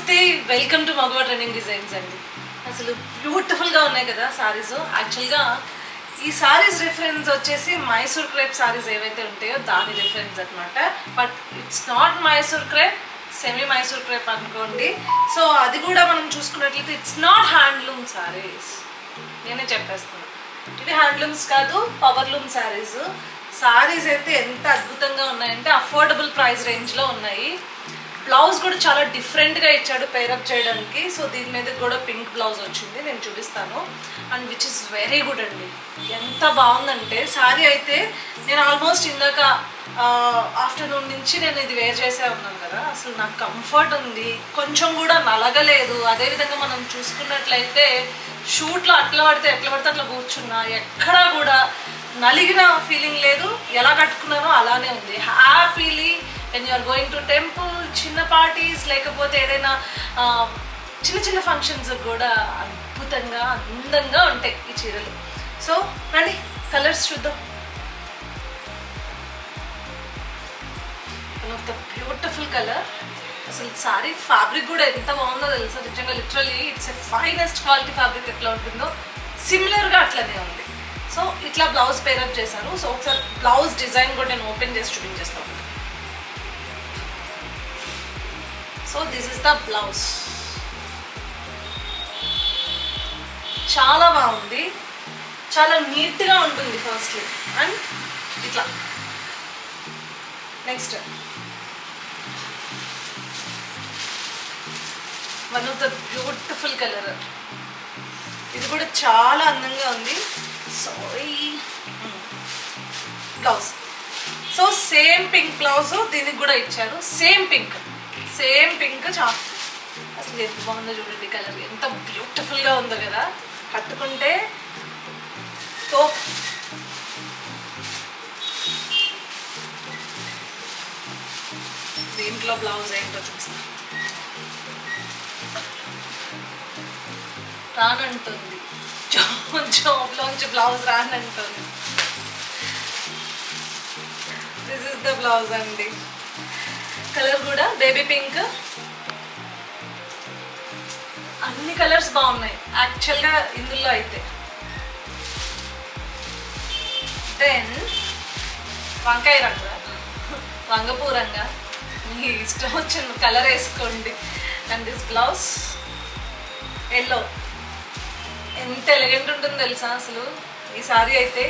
నమస్తే welcome to మగవా trending designs అండి. అసలు బ్యూటిఫుల్గా ఉన్నాయి కదా సారీస్ యాక్చువల్గా ఈ సారీస్ రిఫరెన్స్ వచ్చేసి మైసూర్ క్రేప్ సారీస్ ఏవైతే ఉంటాయో దాని రిఫరెన్స్ అనమాట but it's not Mysore crepe semi Mysore crepe అనుకోండి. సో అది కూడా మనం చూసుకున్నట్లయితే ఇట్స్ నాట్ హ్యాండ్లూమ్ సారీస్ నేనే చెప్పేస్తున్నాను ఇవి హ్యాండ్లూమ్స్ కాదు పవర్లూమ్ శారీస్ శారీస్ అయితే ఎంత అద్భుతంగా ఉన్నాయంటే అఫోర్డబుల్ ప్రైస్ రేంజ్లో ఉన్నాయి. బ్లౌజ్ కూడా చాలా డిఫరెంట్గా ఇచ్చాడు పేరప్ చేయడానికి. సో దీని మీద కూడా పింక్ బ్లౌజ్ వచ్చింది నేను చూపిస్తాను. And which is very good అండి. ఎంత బాగుందంటే శారీ అయితే నేను ఆల్మోస్ట్ ఇందాక ఆఫ్టర్నూన్ నుంచి నేను ఇది వేర్ చేసే ఉన్నాను కదా అసలు నాకు కంఫర్ట్ ఉంది. కొంచెం కూడా నలగలేదు. అదేవిధంగా మనం చూసుకున్నట్లయితే షూట్లో అట్లా పడితే ఎట్లా పడితే అట్లా కూర్చున్నా ఎక్కడా కూడా నలిగిన ఫీలింగ్ లేదు. ఎలా కట్టుకున్నానో అలానే ఉంది. Happily when you're going to temple చిన్న పార్టీస్ లేకపోతే ఏదైనా చిన్న చిన్న ఫంక్షన్స్ కూడా అద్భుతంగా అందంగా ఉంటాయి ఈ చీరలు. సో రండి కలర్స్ చూద్దాం. One of the beautiful colour అసలు సారీ ఫ్యాబ్రిక్ కూడా ఎంత బాగుందో తెలుసా? నిజంగా literally it's a finest quality fabric ఎట్లా ఉంటుందో. సిమిలర్గా అట్లనే ఉంది. సో ఇట్లా బ్లౌజ్ పేరప్ చేశాను సో ఒకసారి బ్లౌజ్ డిజైన్ కూడా నేను ఓపెన్ చేసి చూపించేస్తాను. So this is the blouse చాలా బాగుంది. చాలా నీట్గా ఉంటుంది ఫస్ట్లీ అండ్ ఇట్లా. Next one of the beautiful colour ఇది కూడా చాలా అందంగా ఉంది. Sari blouse so same pink blouse దీనికి కూడా ఇచ్చారు. సేమ్ పింక్ సేమ్ పింక్ చా అసలు ఎంత బాగుందో చూడండి కలర్. ఎంత బ్యూటిఫుల్గా ఉందో కదా. కట్టుకుంటే తో దీంట్లో బ్లౌజ్ ఏంటో చూస్తాను రానంటుంది. జాబ్ జాబ్లోంచి బ్లౌజ్ రానంటుంది. దిస్ ఇస్ ద బ్లౌజ్ అండి. కలర్ కూడా బేబీ పింక్. అన్ని కలర్స్ బాగున్నాయి. యాక్చువల్గా ఇందులో అయితే. దెన్ వంకాయ రంగు. వంగపూరంగా. మీ ఇష్టం వచ్చిన కలర్ వేసుకోండి. అండ్ దిస్ బ్లౌజ్ ఎల్లో ఎంత ఎలిగెంట్ ఉంటుందో తెలుసా అసలు? ఈ సారీ అయితే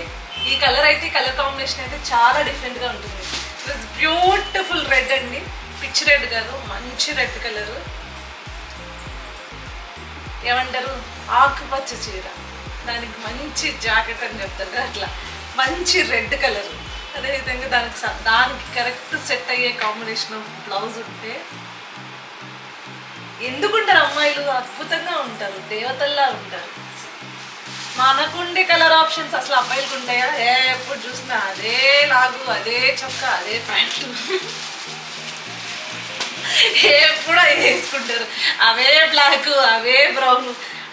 ఈ కలర్ అయితే ఈ కలర్ కాంబినేషన్ అయితే చాలా డిఫరెంట్గా ఉంటుంది. ఇట్స్ బ్యూటిఫుల్ రెడ్ అండి. పిచ్చి రెడ్ కాదు మంచి రెడ్ కలర్ ఏమంటారు? ఆకుపచ్చ చీర. దానికి మంచి జాకెట్ అని చెప్తారు అట్లా. మంచి రెడ్ కలర్ అదేవిధంగా దానికి దానికి కరెక్ట్ సెట్ అయ్యే కాంబినేషన్ ఆఫ్ బ్లౌజ్ ఉంటే ఎందుకుంటారు అమ్మాయిలు? అద్భుతంగా ఉంటారు. దేవతల్లా ఉంటారు. మనకుండే కలర్ ఆప్షన్స్ అసలు అబ్బాయిలకు ఉంటాయా ఏ ఎప్పుడు చూసినా లాగు అదే చొక్కా అదే ప్యాంటు. ఎప్పుడు అవి వేసుకుంటారు. అవే బ్లాక్ అవే బ్రౌన్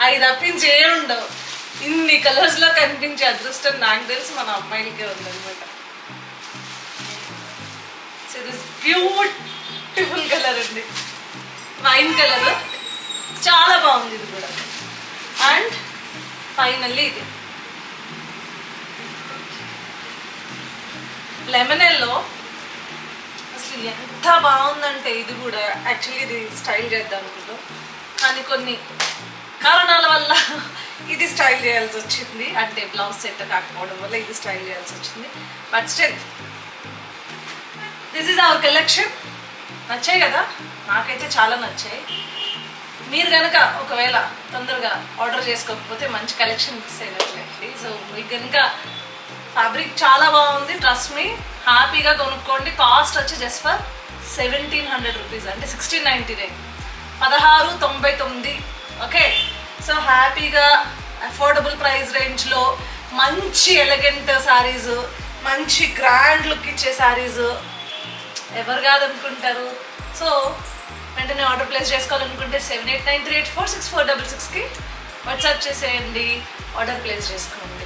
అవి తప్పించి ఏ ఉండవు. ఇన్ని కలర్స్లో కనిపించే అదృష్టం నాకు తెలిసి మన అమ్మాయిలకే ఉందనమాట సో దిస్ బ్యూటిఫుల్ కలర్ అండి. వైన్ కలర్ చాలా బాగుంది ఇది కూడా. అండ్ ఫైనల్లీ ఇది. లెమనెల్లో అసలు ఎంత బాగుందంటే ఇది కూడా. యాక్చువల్లీ ఇది స్టైల్ చేద్దాం అనుకుంటాం. కానీ కొన్ని కారణాల వల్ల ఇది స్టైల్ చేయాల్సి వచ్చింది. అంటే బ్లౌజ్ సెట్ కాకపోవడం వల్ల ఇది స్టైల్ చేయాల్సి వచ్చింది. But still this is our collection నచ్చాయి కదా? నాకైతే చాలా నచ్చాయి. మీరు కనుక ఒకవేళ తొందరగా ఆర్డర్ చేసుకోకపోతే మంచి కలెక్షన్ మిస్ అయినట్లండి సో మీకు కనుక ఫ్యాబ్రిక్ చాలా బాగుంది ట్రస్ట్ మీ హ్యాపీగా కొనుక్కోండి. కాస్ట్ వచ్చి just for seventeen hundred rupees అంటే సిక్స్టీన్ నైంటీ నైన్ పదహారు తొంభై తొమ్మిది. ఓకే సో హ్యాపీగా అఫోర్డబుల్ ప్రైస్ రేంజ్లో మంచి ఎలగెంట్ శారీస్ మంచి గ్రాండ్ లుక్ ఇచ్చే శారీస్ ఎవరు కాదనుకుంటారు? సో వెంటనే ఆర్డర్ ప్లేస్ చేసుకోవాలనుకుంటే seven eight nine three eight four six four double సిక్స్కి వాట్సాప్ చేసేయండి. ఆర్డర్ ప్లేస్ చేసుకోండి.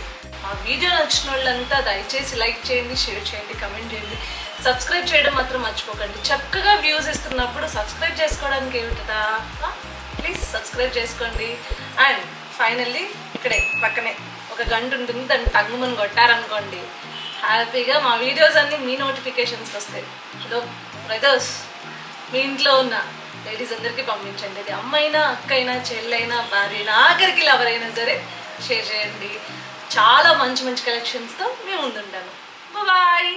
ఆ వీడియో నచ్చిన వాళ్ళంతా దయచేసి లైక్ చేయండి షేర్ చేయండి కమెంట్ చేయండి. సబ్స్క్రైబ్ చేయడం మాత్రం మర్చిపోకండి. చక్కగా వ్యూస్ ఇస్తున్నప్పుడు సబ్స్క్రైబ్ చేసుకోవడానికి ఏమిటదా? ప్లీజ్ సబ్స్క్రైబ్ చేసుకోండి. అండ్ ఫైనల్లీ ఇక్కడే పక్కనే ఒక గంట ఉంటుంది దాన్ని తగ్గుమని కొట్టారనుకోండి. హ్యాపీగా మా వీడియోస్ అన్నీ మీ నోటిఫికేషన్స్కి వస్తాయి. హలో బ్రదర్స్ మీ ఇంట్లో ఉన్న లేడీస్ అందరికీ పంపించండి. అది అమ్మైనా అక్కైనా చెల్లైనా భార్యనా ఆఖరికి ఎవరైనా సరే షేర్ చేయండి. చాలా మంచి మంచి కలెక్షన్స్తో మేము ముందుంటాను బాయ్